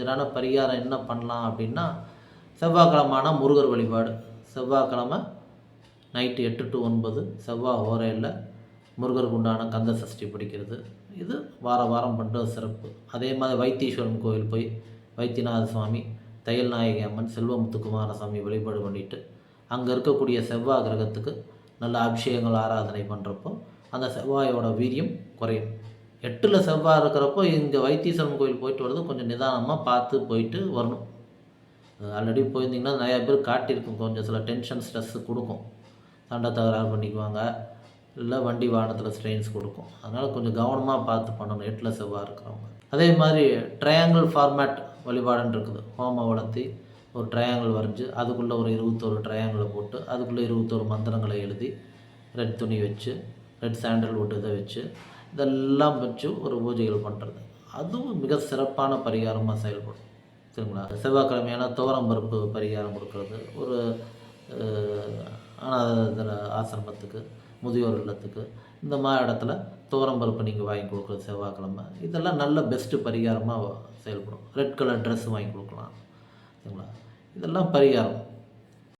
மேஜரான பரிகாரம் என்ன பண்ணலாம் அப்படின்னா செவ்வாய்க்கிழமான முருகர் வழிபாடு. செவ்வாய்க்கிழமை நைட்டு எட்டு டு ஒன்பது செவ்வாய் ஓரையில் முருகருக்கு உண்டான கந்த சஷ்டி படிக்கிறது. இது வார வாரம் பண்ணுறது சிறப்பு. அதே மாதிரி வைத்தீஸ்வரன் கோவில் போய் வைத்தியநாத சுவாமி தையல் நாயகி அம்மன் செல்வமுத்துக்குமார சாமி வழிபாடு பண்ணிவிட்டு அங்கே இருக்கக்கூடிய செவ்வாய் கிரகத்துக்கு நல்ல அபிஷேகங்கள் ஆராதனை பண்ணுறப்போ அந்த செவ்வாயோட வீரியம் குறையும். எட்டில் செவ்வாய் இருக்கிறப்போ இங்கே வைத்தீஸ்வரன் கோயில் போயிட்டு வர்றது கொஞ்சம் நிதானமாக பார்த்து போயிட்டு வரணும். ஆல்ரெடி போயிருந்தீங்கன்னா நிறையா பேர் காட்டியிருக்கும். கொஞ்சம் சில டென்ஷன் ஸ்ட்ரெஸ்ஸு கொடுக்கும். சண்டை தகராறு பண்ணிக்குவாங்க. இல்லை வண்டி வாகனத்தில் ஸ்ட்ரெயின்ஸ் கொடுக்கும். அதனால் கொஞ்சம் கவனமாக பார்த்து பண்ணணும். எட்டில் செவ்வாய் இருக்கிறவங்க. அதே மாதிரி ட்ரையாங்கிள் ஃபார்மேட் வழிபாடுன்னு இருக்குது. ஹோமம் வளர்த்தி ஒரு ட்ரையாங்கிள் வரைஞ்சி அதுக்குள்ளே ஒரு இருபத்தோரு ட்ரையாங்கிளை போட்டு அதுக்குள்ளே இருபத்தோரு மந்திரங்களை எழுதி ரெட் துணி வச்சு ரெட் சாண்டல்வுட் இதை வச்சு இதெல்லாம் வச்சு ஒரு பூஜைகள் பண்ணுறது அதுவும் மிக சிறப்பான பரிகாரமாக செயல்படும். சரிங்களா? செவ்வாய்க்கிழமையான துவரம் பருப்பு பரிகாரம் கொடுக்கறது. ஒரு அனாதர ஆசிரமத்துக்கு முதியோர் இல்லத்துக்கு இந்த மாதிரி இடத்துல துவரம் பருப்பு நீங்கள் வாங்கி கொடுக்குறது செவ்வாய்க்கிழமை. இதெல்லாம் நல்ல பெஸ்ட்டு பரிகாரமாக செயல்படும். ரெட் கலர் ட்ரெஸ் வாங்கி கொடுக்கலாம். சரிங்களா? இதெல்லாம் பரிகாரம்.